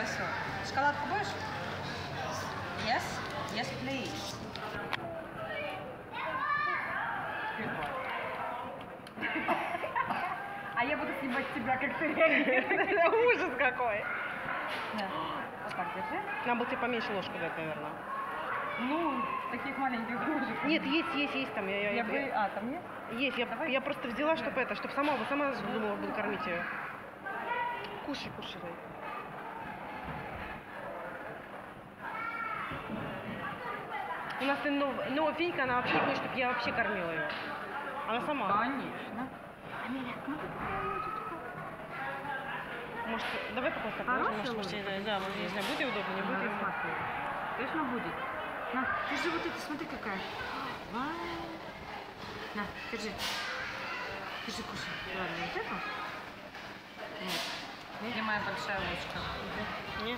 хорошо. Шоколадку будешь? Yes? Yes, please. А я буду снимать тебя, как ты Это ужас какой. Да. Вот так держи. Нам бы тебе поменьше ложку дать, наверное. Ну, таких маленьких ложек. Нет, есть, есть, есть там. Я, я, Я я- бы... А, там нет? Есть, я, Давай. я просто взяла, чтобы это, чтобы сама, сама думала, буду кормить ее. Кушай, кушай. У нас ты нов- новая фенька, она вообще не хочет, чтобы я вообще кормила ее. Она сама. Конечно. Может, давай пока так Хорошая может, я не знаю, да, может, я не знаю, будет ей удобно, не будет ей удобно. Точно будет. На, держи вот это, смотри какая. Вау. На, держи. Держи, кушай. Ладно, вот это? Вот. Где моя большая ложка? Не?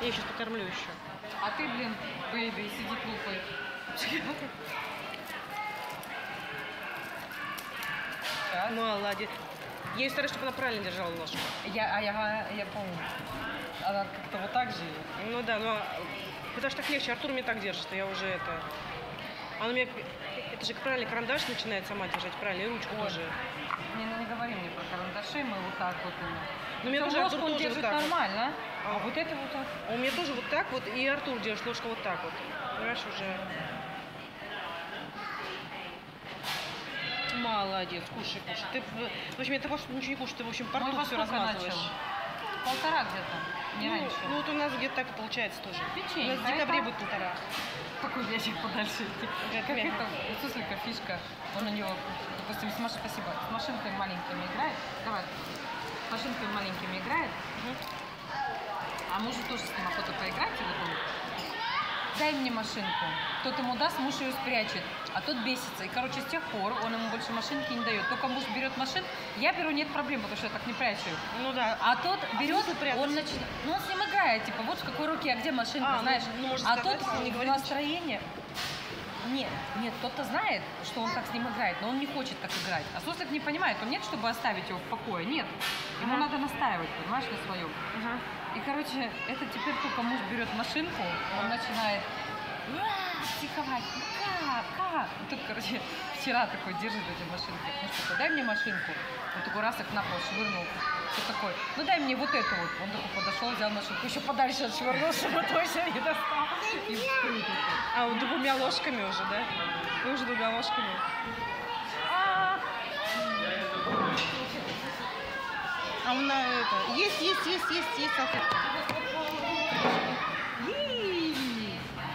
Я сейчас покормлю еще. А ты, блин, бэйби, сидит лупой. Сейчас. Молодец. Я ей стараюсь, чтобы она правильно держала ложку. Я, а я, я помню. Она как-то вот так же. Ну да, но потому что так легче. Артур мне так держит, что я уже это... Она мне... Это же правильно карандаш начинает сама держать, правильно, и ручку Ой. тоже. Не, ну не говори мне про карандаши, мы вот так вот. Ну, у меня тоже Артур тоже вот так нормально, а А. вот это вот так. А у меня тоже вот так вот, и Артур держит ложку вот так вот. Понимаешь, уже... Молодец, кушай, кушай. Ты, в общем, я того, что ничего не кушаешь, ты, в общем, по Мы рту во все размазываешь. начал? Полтора где-то, не ну, раньше. Ну, вот у нас где-то так и получается тоже. Печенье, У нас в а декабре это- будет полтора. Какой ящик подальше идти? Как это, у суслика фишка, он у него, допустим, с, маш... Спасибо, с машинками маленькими играет. Давай, с машинками маленькими играет, а мужу тоже с ним охота поиграть, и вот он, дай мне машинку. Тот ему даст, муж ее спрячет, а тот бесится. И, короче, с тех пор он ему больше машинки не дает. Только муж берет машин, я беру, нет проблем, потому что я так не прячу. Ну да. А тот берет, прятать? он начинает, ну он с ним играет, типа, вот в какой руке, а где машинка, А, ну, знаешь. ну, а сказать, тот в настроение, нет, нет, тот-то знает, что он так с ним играет, но он не хочет так играть. А Суслик не понимает, он нет, чтобы оставить его в покое, нет. Ему Ага. надо настаивать, понимаешь, на своем. Ага. И, короче, это теперь только муж берет машинку, он начинает! Психовать. Ну как, как? И тут, короче, вчера такой держит эти машинки. Ну что, дай мне машинку. Он такой раз их на пол швырнул. Что такой? Ну дай мне вот эту вот. Он такой подошел, взял машинку, еще подальше отшвырнул, чтобы точно не достал. И. А вот двумя ложками уже, да? Вы уже двумя ложками. А, А у нас это... Есть, есть, есть, есть, есть салфетка.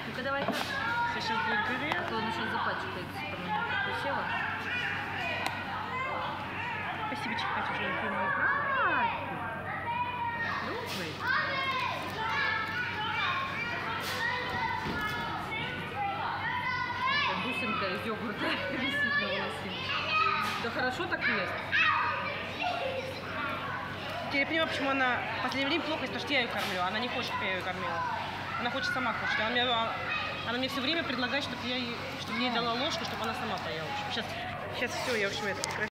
Ну-ка давай-ка. Сейчас будет. А то он сейчас запачкается. присела. Спасибо, Катя, уже не понимаю. Добрый. Бусинка из йогурта висит на волосинке. Да хорошо так ест. Я не понимаю, почему она в последнее время плохо, потому что я ее кормлю. Она не хочет, чтобы я ее кормила. Она хочет сама кушать. Она мне, она мне все время предлагает, чтобы я ей, чтобы ей дала ложку, чтобы она сама поела. Сейчас, сейчас все, я, в общем, это